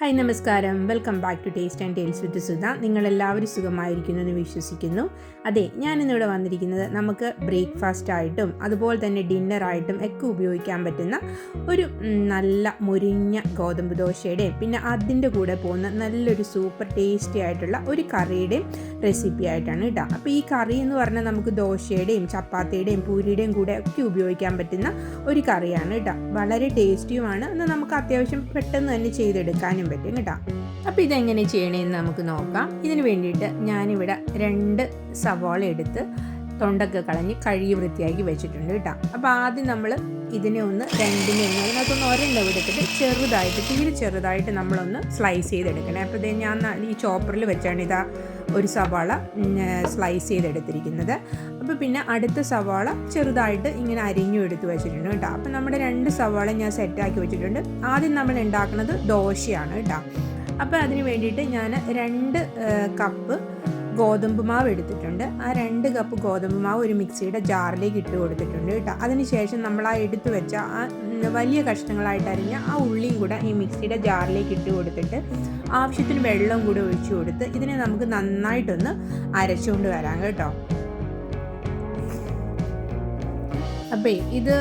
Hi നമസ്കാരം. Welcome back to taste and tales with Sudha. നിങ്ങളെല്ലാവരും സുഖമായിരിക്കുന്നു എന്ന് വിശ്വസിക്കുന്നു. അതെ ഞാനിന്നിവിടെ വന്നിരിക്കുന്നത് നമുക്ക് ബ്രേക്ക്ഫാസ്റ്റ് ആയിട്ടും അതുപോലെ തന്നെ ഡിന്നറായിട്ടും ഒക്കെ ഉപയോഗിക്കാൻ പറ്റുന്ന ഒരു നല്ല മുരിഞ്ഞ ഗോതമ്പ് ദോശയുടെയും പിന്നെ അതിന്റെ കൂടെ പോകുന്ന നല്ലൊരു സൂപ്പർ ടേസ്റ്റി ആയിട്ടുള്ള ഒരു കറിയുടെയും റെസിപ്പി ആയിട്ടാണ് കേട്ടോ. അപ്പോൾ ഈ കറി എന്ന് പറഞ്ഞാൽ നമുക്ക് ദോശയുടെയും ചപ്പാത്തിയുടെയും പൂരിയുടെയും കൂടെ ഒക്കെ ഉപയോഗിക്കാൻ പറ്റുന്ന ഒരു കറിയാണ് കേട്ടോ. വളരെ ടേസ്റ്റിയുമാണ് എന്നാൽ നമുക്ക് അത്യാവശ്യം പെട്ടെന്ന് തന്നെ ചെയ്തെടുക്കാനും പറ്റും കേട്ടോ. അപ്പോൾ ഇതെങ്ങനെ ചെയ്യണമെന്ന് നമുക്ക് നോക്കാം. ഇതിന് വേണ്ടിയിട്ട് ഞാനിവിടെ രണ്ട് സവാള എടുത്ത് തൊണ്ടൊക്കെ കളഞ്ഞ് കഴുകി വൃത്തിയാക്കി വെച്ചിട്ടുണ്ട് കേട്ടോ. അപ്പോൾ ആദ്യം നമ്മൾ ഇതിനെ ഒന്ന് രണ്ടിനെ ഒന്ന് അതിനകത്തൊന്ന് ഒരെണ്ണം എടുത്തിട്ട് ചെറുതായിട്ട് തീരെ ചെറുതായിട്ട് നമ്മളൊന്ന് സ്ലൈസ് ചെയ്തെടുക്കണേ. അപ്പോൾ ഇതേ ഞാൻ ഈ ചോപ്പറിൽ വെച്ചാണ് ഇതാ ഒരു സവാള സ്ലൈസ് ചെയ്തെടുത്തിരിക്കുന്നത്. അപ്പോൾ പിന്നെ അടുത്ത സവാള ചെറുതായിട്ട് ഇങ്ങനെ അരിഞ്ഞു എടുത്ത് വെച്ചിട്ടുണ്ട് കേട്ടോ. അപ്പോൾ നമ്മുടെ രണ്ട് സവാള ഞാൻ സെറ്റാക്കി വെച്ചിട്ടുണ്ട്. ആദ്യം നമ്മൾ ഉണ്ടാക്കുന്നത് ദോശയാണ് കേട്ടോ. അപ്പോൾ അതിന് വേണ്ടിയിട്ട് ഞാൻ രണ്ട് കപ്പ് ഗോതമ്പ് മാവ് എടുത്തിട്ടുണ്ട്. ആ രണ്ട് കപ്പ് ഗോതമ്പ് മാവ് ഒരു മിക്സിയുടെ ജാറിലേക്ക് ഇട്ട് കൊടുത്തിട്ടുണ്ട് കേട്ടോ. അതിനുശേഷം നമ്മൾ ആ എടുത്തു വെച്ച ആ വലിയ കഷ്ണങ്ങളായിട്ട് അരിഞ്ഞ ആ ഉള്ളിയും കൂടെ ഈ മിക്സിയുടെ ജാറിലേക്ക് ഇട്ട് കൊടുത്തിട്ട് ആവശ്യത്തിന് വെള്ളം കൂടി ഒഴിച്ചു കൊടുത്ത് ഇതിനെ നമുക്ക് നന്നായിട്ടൊന്ന് അരച്ചുകൊണ്ട് വരാം കേട്ടോ. അപ്പോൾ ഇത്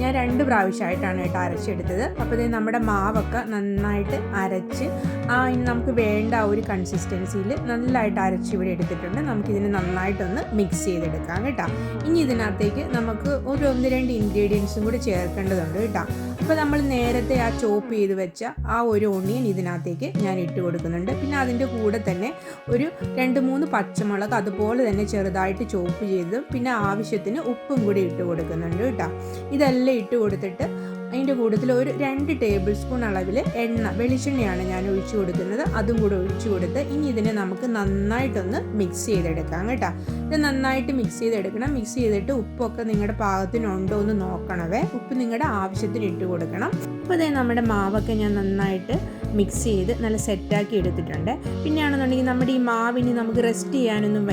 ഞാൻ രണ്ട് പ്രാവശ്യമായിട്ടാണ് കേട്ടോ അരച്ചെടുത്തത്. അപ്പോൾ ഇത് നമ്മുടെ മാവൊക്കെ നന്നായിട്ട് അരച്ച് ആ നമുക്ക് വേണ്ട ആ ഒരു കൺസിസ്റ്റൻസിയിൽ നല്ലതായിട്ട് അരച്ച് ഇവിടെ എടുത്തിട്ടുണ്ട്. നമുക്കിതിനെ നന്നായിട്ടൊന്ന് മിക്സ് ചെയ്തെടുക്കാം കേട്ടോ. ഇനി ഇതിനകത്തേക്ക് നമുക്ക് ഒരു ഒന്ന് രണ്ട് ഇൻഗ്രീഡിയൻസും കൂടി ചേർക്കേണ്ടതുണ്ട് കേട്ടോ. അപ്പോൾ നമ്മൾ നേരത്തെ ആ ചോപ്പ് ചെയ്ത് വെച്ച ആ ഒരു ഓണിയൻ ഇതിനകത്തേക്ക് ഞാൻ ഇട്ട് കൊടുക്കുന്നുണ്ട്. പിന്നെ അതിന്റെ കൂടെ തന്നെ ഒരു രണ്ട് മൂന്ന് പച്ചമുളക് അതുപോലെ തന്നെ ചെറുതായിട്ട് ചോപ്പ് ചെയ്ത് പിന്നെ ആവശ്യത്തിന് ഉപ്പും കൂടി ഇട്ട് കൊടുക്കുന്നുണ്ട്. കേട്ടോ. ഇതെല്ലാം ഇട്ട് കൊടുത്തിട്ട് അതിന്റെ കൂട്ടത്തിൽ ഒരു രണ്ട് ടേബിൾ സ്പൂൺ അളവിൽ എണ്ണ വെളിച്ചെണ്ണയാണ് ഞാൻ ഒഴിച്ചു കൊടുക്കുന്നത്. അതും കൂടെ ഒഴിച്ച് കൊടുത്ത് ഇനി ഇതിനെ നമുക്ക് നന്നായിട്ടൊന്ന് മിക്സ് ചെയ്തെടുക്കാം കേട്ടോ. ഇത് നന്നായിട്ട് മിക്സ് ചെയ്തെടുക്കണം. മിക്സ് ചെയ്തിട്ട് ഉപ്പൊക്കെ നിങ്ങളുടെ പാകത്തിനുണ്ടോ എന്ന് നോക്കണവേ ഉപ്പ് നിങ്ങളുടെ ആവശ്യത്തിന് ഇട്ട് കൊടുക്കണം. അപ്പോൾ അതേ നമ്മുടെ മാവൊക്കെ ഞാൻ നന്നായിട്ട് മിക്സ് ചെയ്ത് നല്ല സെറ്റാക്കി എടുത്തിട്ടുണ്ട്. പിന്നെയാണെന്നുണ്ടെങ്കിൽ നമ്മുടെ ഈ മാവിന് നമുക്ക് റെസ്റ്റ് ചെയ്യാനൊന്നും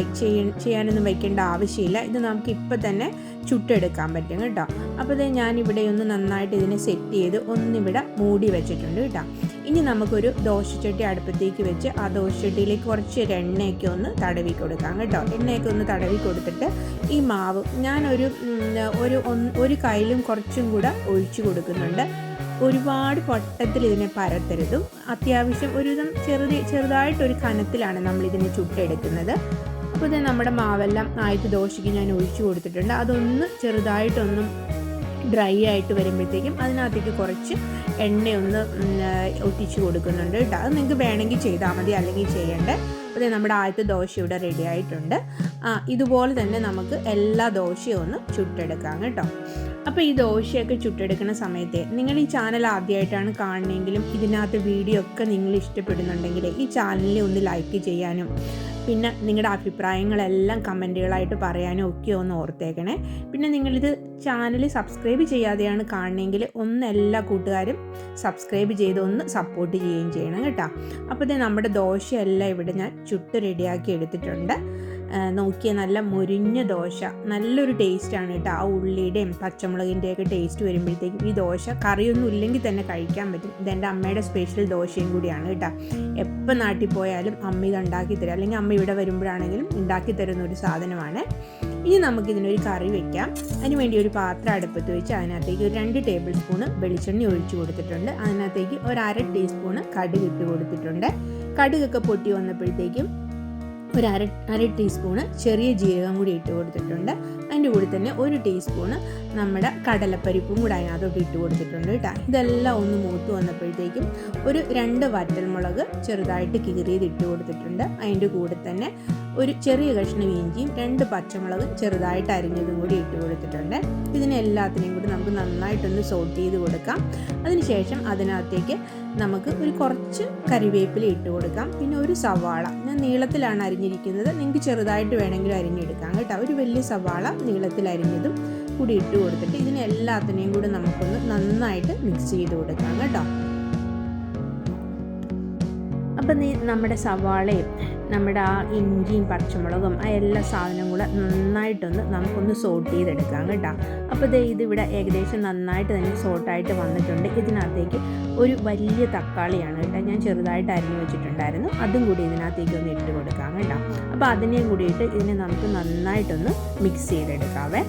ചെയ്യാനൊന്നും വയ്ക്കേണ്ട ആവശ്യമില്ല. ഇത് നമുക്ക് ഇപ്പം തന്നെ ചുട്ടെടുക്കാൻ പറ്റും കേട്ടോ. അപ്പോൾ ഇത് ഞാനിവിടെ ഒന്ന് നന്നായിട്ട് ഇതിനെ സെറ്റ് ചെയ്ത് ഒന്നിവിടെ മൂടി വെച്ചിട്ടുണ്ട് കേട്ടോ. ഇനി നമുക്കൊരു ദോശച്ചട്ടി അടുപ്പത്തേക്ക് വെച്ച് ആ ദോശച്ചട്ടിയിലേക്ക് കുറച്ച് എണ്ണയൊക്കെ ഒന്ന് തടവി കൊടുക്കാം കേട്ടോ. എണ്ണയൊക്കെ ഒന്ന് തടവി കൊടുത്തിട്ട് ഈ മാവ് ഞാനൊരു ഒരു ഒരു കയ്യിലും കുറച്ചും കൂടെ ഒഴിച്ചു കൊടുക്കുന്നുണ്ട്. ഒരുപാട് പൊട്ടത്തിൽ ഇതിനെ പരത്തരുതും. അത്യാവശ്യം ഒരുവിധം ചെറുതായിട്ട് ചെറുതായിട്ടൊരു കനത്തിലാണ് നമ്മൾ ഇതിനെ ചുട്ടെടുക്കുന്നത്. അപ്പോൾ ഇത് നമ്മുടെ മാവെല്ലാം ആയിട്ട് ദോശയ്ക്ക് ഞാൻ ഒഴിച്ചു കൊടുത്തിട്ടുണ്ട്. അതൊന്ന് ചെറുതായിട്ടൊന്നും ഡ്രൈ ആയിട്ട് വരുമ്പോഴത്തേക്കും അതിനകത്തേക്ക് കുറച്ച് എണ്ണയൊന്ന് ഒട്ടിച്ചു കൊടുക്കുന്നുണ്ട് കേട്ടോ. അത് നിങ്ങൾക്ക് വേണമെങ്കിൽ ചെയ്താൽ മതി അല്ലെങ്കിൽ ചെയ്യണ്ടേ. അതെ നമ്മുടെ ആദ്യത്തെ ദോശ ഇവിടെ റെഡി ആയിട്ടുണ്ട്. ഇതുപോലെ തന്നെ നമുക്ക് എല്ലാ ദോശയും ഒന്ന് ചുട്ടെടുക്കാം കേട്ടോ. അപ്പോൾ ഈ ദോശയൊക്കെ ചുട്ടെടുക്കുന്ന സമയത്ത് നിങ്ങൾ ഈ ചാനൽ ആദ്യമായിട്ടാണ് കാണണമെങ്കിലും ഇതിനകത്ത് വീഡിയോ ഒക്കെ നിങ്ങൾ ഇഷ്ടപ്പെടുന്നുണ്ടെങ്കിൽ ഈ ചാനലിൽ ഒന്ന് ലൈക്ക് ചെയ്യാനും പിന്നെ നിങ്ങളുടെ അഭിപ്രായങ്ങളെല്ലാം കമന്റുകളായിട്ട് പറയാനും ഒക്കെ ഒന്ന് ഓർത്തേക്കണേ. പിന്നെ നിങ്ങളിത് ചാനൽ സബ്സ്ക്രൈബ് ചെയ്യാതെയാണ് കാണണമെങ്കിൽ ഒന്ന് എല്ലാ കൂട്ടുകാരും സബ്സ്ക്രൈബ് ചെയ്ത് ഒന്ന് സപ്പോർട്ട് ചെയ്യുകയും ചെയ്യണം കേട്ടോ. അപ്പോൾ ഇത് നമ്മുടെ ദോശയെല്ലാം ഇവിടെ ഞാൻ ചുട്ട് റെഡിയാക്കി എടുത്തിട്ടുണ്ട്. നോക്കിയ നല്ല മുരിഞ്ഞ ദോശ. നല്ലൊരു ടേസ്റ്റാണ് കേട്ടോ ആ ഉള്ളിയുടെയും പച്ചമുളകിന്റെയൊക്കെ ടേസ്റ്റ് വരുമ്പോഴത്തേക്കും ഈ ദോശ കറിയൊന്നും ഇല്ലെങ്കിൽ തന്നെ കഴിക്കാൻ പറ്റും. ഇതെന്റെ അമ്മയുടെ സ്പെഷ്യൽ ദോശയും കൂടിയാണ് കേട്ടോ എപ്പോൾ നാട്ടിൽ പോയാലും അമ്മ ഇത് ഉണ്ടാക്കി തരും. അല്ലെങ്കിൽ അമ്മ ഇവിടെ വരുമ്പോഴാണെങ്കിലും ഉണ്ടാക്കി തരുന്ന ഒരു സാധനമാണ്. ഇനി നമുക്കിതിനൊരു കറി വെക്കാം. അതിനുവേണ്ടി ഒരു പാത്രം അടുപ്പത്ത് വെച്ച് അതിനകത്തേക്ക് ഒരു രണ്ട് ടേബിൾ സ്പൂണ് വെളിച്ചെണ്ണ ഒഴിച്ചു കൊടുത്തിട്ടുണ്ട്. അതിനകത്തേക്ക് ഒരു അര ടീസ്പൂണ് കടുക് ഇട്ട് കൊടുത്തിട്ടുണ്ട്. കടുകൊക്കെ പൊട്ടി വന്നപ്പോഴത്തേക്കും ഒരു അര അര ടീസ്പൂണ് ചെറിയ ജീരകം കൂടി ഇട്ട് കൊടുത്തിട്ടുണ്ട്. അതിന്റെ കൂടെ തന്നെ ഒരു ടീസ്പൂണ് നമ്മുടെ കടലപ്പരിപ്പും കൂടെ അതിനകത്തോട്ട് ഇട്ട് കൊടുത്തിട്ടുണ്ട് കേട്ടോ. ഇതെല്ലാം ഒന്ന് മൂത്ത് വന്നപ്പോഴത്തേക്കും ഒരു രണ്ട് വറ്റൽമുളക് ചെറുതായിട്ട് കീറിയത് ഇട്ട് കൊടുത്തിട്ടുണ്ട്. അതിന്റെ കൂടെ തന്നെ ഒരു ചെറിയ കഷ്ണം ഇഞ്ചിയും രണ്ട് പച്ചമുളക് ചെറുതായിട്ട് അരിഞ്ഞതും കൂടി ഇട്ട് കൊടുത്തിട്ടുണ്ട്. ഇതിനെ എല്ലാത്തിനെയും കൂടി നമുക്ക് നന്നായിട്ടൊന്ന് സോട്ട് ചെയ്ത് കൊടുക്കാം. അതിനുശേഷം അതിനകത്തേക്ക് നമുക്ക് ഒരു കുറച്ച് കറിവേപ്പില ഇട്ട് കൊടുക്കാം. പിന്നെ ഒരു സവാള. ഞാൻ നീളത്തിലാണ് അരിഞ്ഞിരിക്കുന്നത്. നിങ്ങൾക്ക് ചെറുതായിട്ട് വേണമെങ്കിൽ അരിഞ്ഞെടുക്കാം കേട്ടോ. ഒരു വലിയ സവാള നീളത്തിൽ അരിഞ്ഞതും കൂടി ഇട്ട് കൊടുത്തിട്ട് ഇതിനെ എല്ലാത്തിനെയും കൂടി നമുക്കൊന്ന് നന്നായിട്ട് മിക്സ് ചെയ്ത് കൊടുക്കാം കേട്ടോ. അപ്പം നീ നമ്മുടെ സവാളയും നമ്മുടെ ആ ഇഞ്ചിയും പച്ചമുളകും ആ എല്ലാ സാധനവും കൂടെ നന്നായിട്ടൊന്ന് നമുക്കൊന്ന് സോട്ട് ചെയ്തെടുക്കാം കേട്ടോ. അപ്പോൾ ദേ ഇതിവിടെ ഏകദേശം നന്നായിട്ട് തന്നെ സോട്ടായിട്ട് വന്നിട്ടുണ്ട്. ഇതിനകത്തേക്ക് ഒരു വലിയ തക്കാളിയാണ് കേട്ടോ ഞാൻ ചെറുതായിട്ട് അരിഞ്ഞു വെച്ചിട്ടുണ്ടായിരുന്നു. അതും കൂടി ഇതിനകത്തേക്ക് ഒന്ന് ഇട്ട് കൊടുക്കാം കേട്ടോ. അപ്പോൾ അതിനെയും കൂടിയിട്ട് ഇതിനെ നമുക്ക് നന്നായിട്ടൊന്ന് മിക്സ് ചെയ്തെടുക്കാവേ.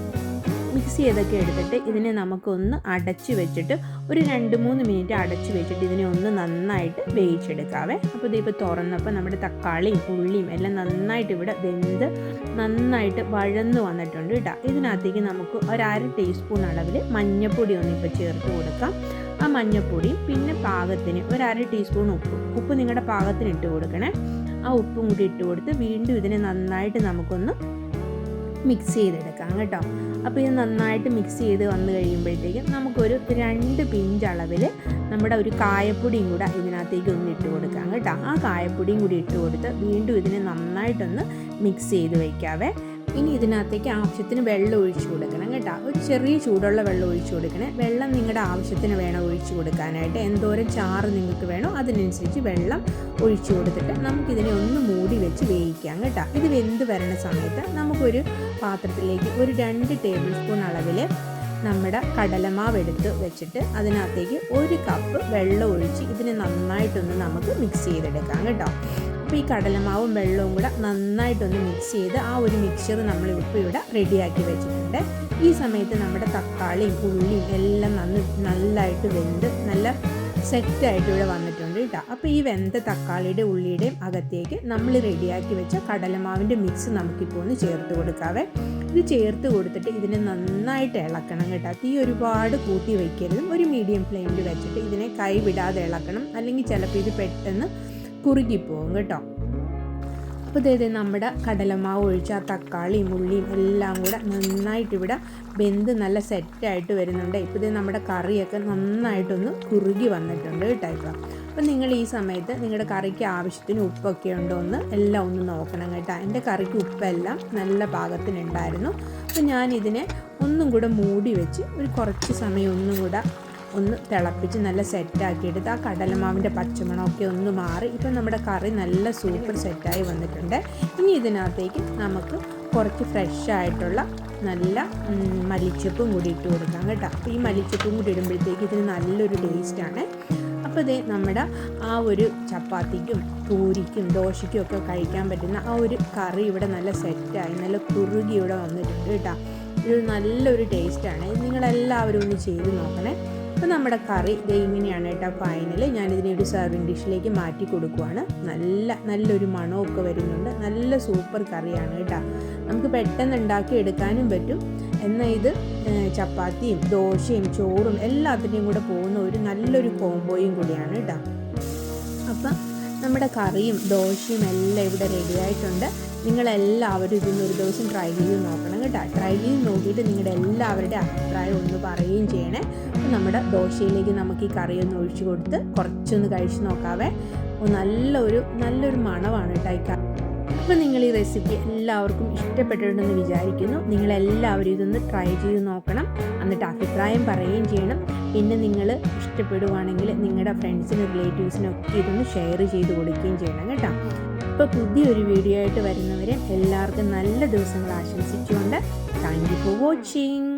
മിക്സ് ചെയ്തൊക്കെ എടുത്തിട്ട് ഇതിനെ നമുക്കൊന്ന് അടച്ചു വെച്ചിട്ട് ഒരു രണ്ട് മൂന്ന് മിനിറ്റ് അടച്ചു വെച്ചിട്ട് ഇതിനെ ഒന്ന് നന്നായിട്ട് വേവിച്ചെടുക്കാവേ. അപ്പോൾ ഇതിപ്പോൾ തുറന്നപ്പോൾ നമ്മുടെ തക്കാളിയും ഉള്ളിയും എല്ലാം നന്നായിട്ട് ഇവിടെ വെന്ത് നന്നായിട്ട് വഴന്ന് വന്നിട്ടുണ്ട് കേട്ടോ. ഇതിനകത്തേക്ക് നമുക്ക് ഒരു അര ടീസ്പൂൺ അളവിൽ മഞ്ഞൾപ്പൊടി ഒന്ന് ഇപ്പോൾ ചേർത്ത് കൊടുക്കാം. ആ മഞ്ഞൾപ്പൊടിയും പിന്നെ പാകത്തിന് ഒരു അര ടീസ്പൂൺ ഉപ്പ്. ഉപ്പ് നിങ്ങളുടെ പാകത്തിന് ഇട്ട് കൊടുക്കണേ. ആ ഉപ്പും കൂടി ഇട്ട് കൊടുത്ത് വീണ്ടും ഇതിനെ നന്നായിട്ട് നമുക്കൊന്ന് മിക്സ് ചെയ്തെടുക്കാം കേട്ടോ. അപ്പോൾ ഇത് നന്നായിട്ട് മിക്സ് ചെയ്ത് വന്നു കഴിയുമ്പോഴത്തേക്കും നമുക്കൊരു രണ്ട് പിഞ്ച് അളവിൽ നമ്മുടെ ഒരു കായപ്പൊടിയും കൂടെ ഇതിനകത്തേക്ക് ഒന്ന് ഇട്ട് കൊടുക്കാം കേട്ടോ. ആ കായപ്പൊടിയും കൂടി ഇട്ട് കൊടുത്ത് വീണ്ടും ഇതിനെ നന്നായിട്ടൊന്ന് മിക്സ് ചെയ്ത് വയ്ക്കാവേ ഇനി ഇതിനകത്തേക്ക് ആവശ്യത്തിന് വെള്ളം ഒഴിച്ചു കൊടുക്കണം കേട്ടോ. ഒരു ചെറിയ ചൂടുള്ള വെള്ളം ഒഴിച്ചു കൊടുക്കണേ. വെള്ളം നിങ്ങളുടെ ആവശ്യത്തിന് വേണം ഒഴിച്ചു കൊടുക്കാനായിട്ട്. എന്തോരം ചാറ് നിങ്ങൾക്ക് വേണോ അതിനനുസരിച്ച് വെള്ളം ഒഴിച്ചു കൊടുത്തിട്ട് നമുക്കിതിനെ ഒന്ന് മൂടി വെച്ച് വേവിക്കാം കേട്ടോ. ഇത് വെന്ത് വരണ സമയത്ത് നമുക്കൊരു പാത്രത്തിലേക്ക് ഒരു രണ്ട് ടേബിൾ സ്പൂൺ അളവിൽ നമ്മുടെ കടലമാവ് എടുത്ത് വെച്ചിട്ട് അതിനകത്തേക്ക് ഒരു കപ്പ് വെള്ളം ഒഴിച്ച് ഇതിനെ നന്നായിട്ടൊന്ന് നമുക്ക് മിക്സ് ചെയ്തെടുക്കാം കേട്ടോ. അപ്പോൾ ഈ കടലമാവും വെള്ളവും കൂടെ നന്നായിട്ടൊന്ന് മിക്സ് ചെയ്ത് ആ ഒരു മിക്സ്ചർ നമ്മൾ ഇപ്പോൾ ഇവിടെ റെഡിയാക്കി വെച്ചിട്ടുണ്ട്. ഈ സമയത്ത് നമ്മുടെ തക്കാളിയും ഉള്ളിയും എല്ലാം നന്ന് നല്ലതായിട്ട് വെന്ത് നല്ല സെറ്റായിട്ട് ഇവിടെ വന്നിട്ടുണ്ട് കേട്ടോ. അപ്പോൾ ഈ വെന്ത തക്കാളിയുടെ ഉള്ളിയുടെയും അകത്തേക്ക് നമ്മൾ റെഡിയാക്കി വെച്ച കടലമാവിന്റെ മിക്സ് നമുക്കിപ്പോൾ ഒന്ന് ചേർത്ത് കൊടുക്കാവേ. ഇത് ചേർത്ത് കൊടുത്തിട്ട് ഇതിനെ നന്നായിട്ട് ഇളക്കണം കേട്ടോ. തീ ഒരുപാട് കൂട്ടി വയ്ക്കരുത് ഒരു മീഡിയം ഫ്ലെയിമിൽ വെച്ചിട്ട് ഇതിനെ കൈവിടാതെ ഇളക്കണം. അല്ലെങ്കിൽ ചിലപ്പോൾ ഇത് പെട്ടെന്ന് കുറുകിപ്പോവും കേട്ടോ. അപ്പോൾ ഇതേ നമ്മുടെ കടലമാവ് ഒഴിച്ച് ആ തക്കാളിയും ഉള്ളിയും എല്ലാം കൂടെ നന്നായിട്ട് ഇവിടെ വെന്ത് നല്ല സെറ്റായിട്ട് വരുന്നുണ്ട്. ഇപ്പോൾ ഇതേ നമ്മുടെ കറിയൊക്കെ നന്നായിട്ടൊന്ന് കുറുകി വന്നിട്ടുണ്ട് കേട്ടോ ഇപ്പോൾ അപ്പം നിങ്ങൾ ഈ സമയത്ത് നിങ്ങളുടെ കറിക്ക് ആവശ്യത്തിന് ഉപ്പൊക്കെ ഉണ്ടോ എന്ന് എല്ലാം ഒന്ന് നോക്കണം കേട്ടോ. എന്റെ കറിക്ക് ഉപ്പെല്ലാം നല്ല പാകത്തിനുണ്ടായിരുന്നു. അപ്പം ഞാനിതിനെ ഒന്നും കൂടെ മൂടി വെച്ച് ഒരു കുറച്ച് സമയം ഒന്നും കൂടെ ഒന്ന് തിളപ്പിച്ച് നല്ല സെറ്റാക്കി ആ കടലമാവിന്റെ പച്ചമണമൊക്കെ ഒന്ന് മാറി ഇപ്പം നമ്മുടെ കറി നല്ല സൂപ്പർ സെറ്റായി വന്നിട്ടുണ്ട്. ഇനി ഇതിനകത്തേക്ക് നമുക്ക് കുറച്ച് ഫ്രഷ് ആയിട്ടുള്ള നല്ല മല്ലിച്ചപ്പും കൂടി ഇട്ട് കൊടുക്കാം കേട്ടോ. അപ്പോൾ ഈ മല്ലിച്ചപ്പും കൂടി ഇടുമ്പോഴത്തേക്ക് ഇതിന് നല്ലൊരു ടേസ്റ്റാണ് അപ്പോൾ ഇതേ നമ്മുടെ ആ ഒരു ചപ്പാത്തിക്കും പൂരിക്കും ദോശയ്ക്കും ഒക്കെ കഴിക്കാൻ പറ്റുന്ന ആ ഒരു കറി ഇവിടെ നല്ല സെറ്റായി നല്ല കുറുകി ഇവിടെ വന്നിട്ടുണ്ട് കേട്ടോ. ഇതൊരു നല്ലൊരു ടേസ്റ്റാണ് നിങ്ങളെല്ലാവരും ഒന്ന് ചെയ്ത് നോക്കണേ. അപ്പോൾ നമ്മുടെ കറി ദൈവിനെയാണ് കേട്ടോ ഫൈനൽ ഞാനിതിനെ ഒരു സെർവിങ് ഡിഷിലേക്ക് മാറ്റി കൊടുക്കുവാണ്. നല്ല നല്ലൊരു മണമൊക്കെ വരുന്നുണ്ട്. നല്ല സൂപ്പർ കറിയാണ് കേട്ടോ. നമുക്ക് പെട്ടെന്ന് ഉണ്ടാക്കി എടുക്കാനും പറ്റും. എന്നാൽ ഇത് ചപ്പാത്തിയും ദോശയും ചോറും എല്ലാത്തിന്റെയും കൂടെ പോകുന്ന ഒരു നല്ലൊരു കോംബോയും കൂടിയാണ് കേട്ടോ. അപ്പം നമ്മുടെ കറിയും ദോശയും എല്ലാം ഇവിടെ റെഡി ആയിട്ടുണ്ട്. നിങ്ങളെല്ലാവരും ഇതൊന്ന് ഒരു ദിവസം ട്രൈ ചെയ്ത് നോക്കണം കേട്ടോ. ട്രൈ ചെയ്ത് നോക്കിയിട്ട് നിങ്ങളുടെ എല്ലാവരുടെ അഭിപ്രായം ഒന്ന് പറയുകയും ചെയ്യണേ. അപ്പം നമ്മുടെ ദോശയിലേക്ക് നമുക്ക് ഈ കറി ഒന്ന് ഒഴിച്ചു കൊടുത്ത് കുറച്ചൊന്ന് കഴിച്ച് നോക്കാവേ. നല്ലൊരു നല്ലൊരു മണമാണ് കേട്ടോ ഈ കറി. അപ്പോൾ നിങ്ങൾ ഈ റെസിപ്പി എല്ലാവർക്കും ഇഷ്ടപ്പെട്ടിട്ടുണ്ടെന്ന് വിചാരിക്കുന്നു. നിങ്ങളെല്ലാവരും ഇതൊന്ന് ട്രൈ ചെയ്ത് നോക്കണം. എന്നിട്ട് അഭിപ്രായം പറയുകയും ചെയ്യണം. പിന്നെ നിങ്ങൾ ഇഷ്ടപ്പെടുവാണെങ്കിൽ നിങ്ങളുടെ ഫ്രണ്ട്സിനും റിലേറ്റീവ്സിനും ഒക്കെ ഇതൊന്ന് ഷെയർ ചെയ്ത് കൊടുക്കുകയും ചെയ്യണം കേട്ടോ. അപ്പോൾ പുതിയൊരു വീഡിയോ ആയിട്ട് വരുന്നവരെ എല്ലാവർക്കും നല്ല ദിവസങ്ങൾ ആശംസിച്ചുകൊണ്ട് താങ്ക് യു ഫോർ വാച്ചിങ്